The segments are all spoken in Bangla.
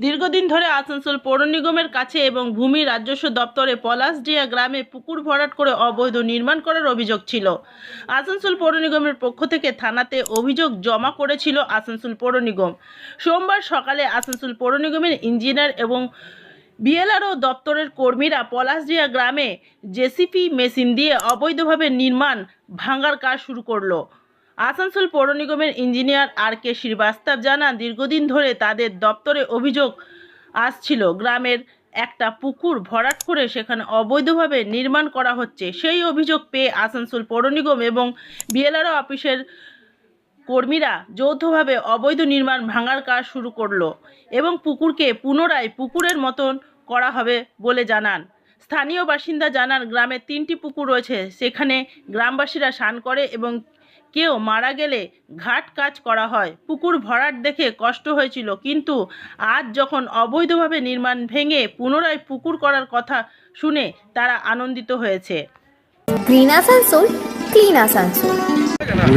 দীর্ঘদিন ধরে আসানসোল পৌর নিগমের কাছে এবং ভূমি রাজস্ব দপ্তরে পলাশডিয়া গ্রামে পুকুর ভরাট করে অবৈধ নির্মাণ করার অভিযোগ ছিল। আসানসোল পৌর নিগমের পক্ষ থেকে থানাতে অভিযোগ জমা করেছিল আসানসোল পৌর নিগম। সোমবার সকালে আসানসোল পৌর নিগমের ইঞ্জিনিয়ার এবং বিএলআরও দপ্তরের কর্মীরা পলাশডিয়া গ্রামে জেসিপি মেশিন দিয়ে অবৈধভাবে নির্মাণ, ভাঙার কাজ শুরু করল। আসানসোল পৌর নিগমের ইঞ্জিনিয়ার আর কে শ্রীবাস্তব জানান, দীর্ঘদিন ধরে তাদের দপ্তরে অভিযোগ আসছিল, গ্রামের একটা পুকুর ভরাট করে সেখানে অবৈধভাবে নির্মাণ করা হচ্ছে। সেই অভিযোগ পেয়ে আসানসোল পৌর নিগম এবং বিএলআরও অফিসের কর্মীরা যৌথভাবে অবৈধ নির্মাণ ভাঙার কাজ শুরু করল এবং পুকুরকে পুনরায় পুকুরের মতন করা হবে বলে জানান। স্থানীয় বাসিন্দা জানান, গ্রামে তিনটি পুকুর রয়েছে, সেখানে গ্রামবাসীরা স্নান করে এবং কেউ মারা গেলে ঘাট কাজ করা হয়। পুকুর ভরাট দেখে কষ্ট হয়েছিল কিন্তু আজ যখন অবৈধভাবে নির্মাণ ভেঙে পুনরায় পুকুর করার কথা শুনে তারা আনন্দিত হয়েছে। গ্রিন আসানসোল ক্লিন আসানসোল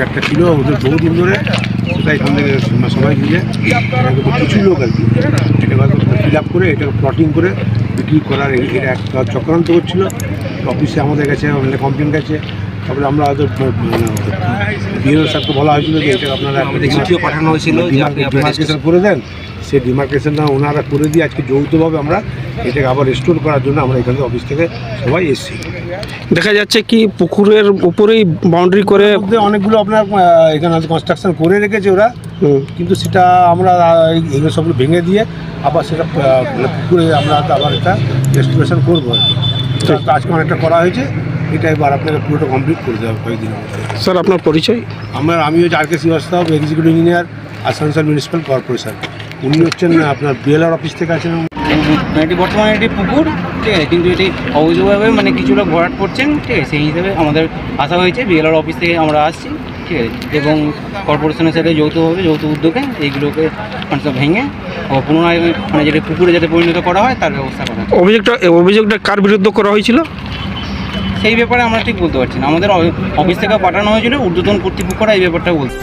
একটা ছিল ওদের বহুদিন ধরে। এখান থেকে সবাই মিলে প্রচুর লোক আর কি। এটাকে ফিল আপ করে এটাকে প্লটিং করে বিক্রি করার এটা একটা চক্রান্ত করছিল অফিসে আমাদের কাছে কমপ্লেন গেছে তারপরে আমরা হয়তো বিএনও স্যারকে বলা হয়েছিল যে এটা আপনারা চিঠিও পাঠানো হয়েছিল ডিমার্কেশন করে দেন। সেই ডিমার্কেশনটা ওনারা করে দিয়ে আজকে যৌথভাবে আমরা এটাকে আবার রেস্টোর করার জন্য আমরা এখান থেকে অফিস থেকে সবাই এসেছি। দেখা যাচ্ছে কি পুকুরের উপরেই বাউন্ডারি করে অনেকগুলো আপনার এখানে হয়তো কনস্ট্রাকশন করে রেখেছে ওরা। কিন্তু সেটা আমরা এগুলো সবগুলো ভেঙে দিয়ে আবার সেটা মানে পুকুরে আমরা আবার এটা রেস্টোরেশন করব। আজকে অনেকটা করা হয়েছে। এটা এবার আপনাকে পুরোটা কমপ্লিট করে দেওয়া কয়েকদিনের মধ্যে। স্যার আপনার পরিচয়? আমার আমি হচ্ছে R K Srivastava executive engineer Asansol municipal corporation উনি হচ্ছেন আপনার বিএলআর অফিস থেকে আছেন। এটি বর্তমানে এটি পুকুর ঠিক আছে? কিন্তু এটি অবৈধভাবে মানে কিছু লোক ভরাট করছেন ঠিক আছে? সেই হিসাবে আমাদের আসা হয়েছে বিএলআর অফিস থেকে আমরা আসছি ঠিক আছে? এবং কর্পোরেশনের সাথে যৌথভাবে যৌথ উদ্যোগে এইগুলোকে মানে সব ভেঙে ও পুনরায় মানে যেটা পুকুরে যাতে পরিণত করা হয় তার ব্যবস্থা করা অভিযোগটা অভিযোগটা কার বিরুদ্ধে করা হয়েছিল? সেই ব্যাপারে আমরা ঠিক বলতে পারছি না। আমাদের অফিস থেকে পাঠানো হয়েছিল, ঊর্ধ্বতন কর্তৃপক্ষরা এই ব্যাপারটা বলছে।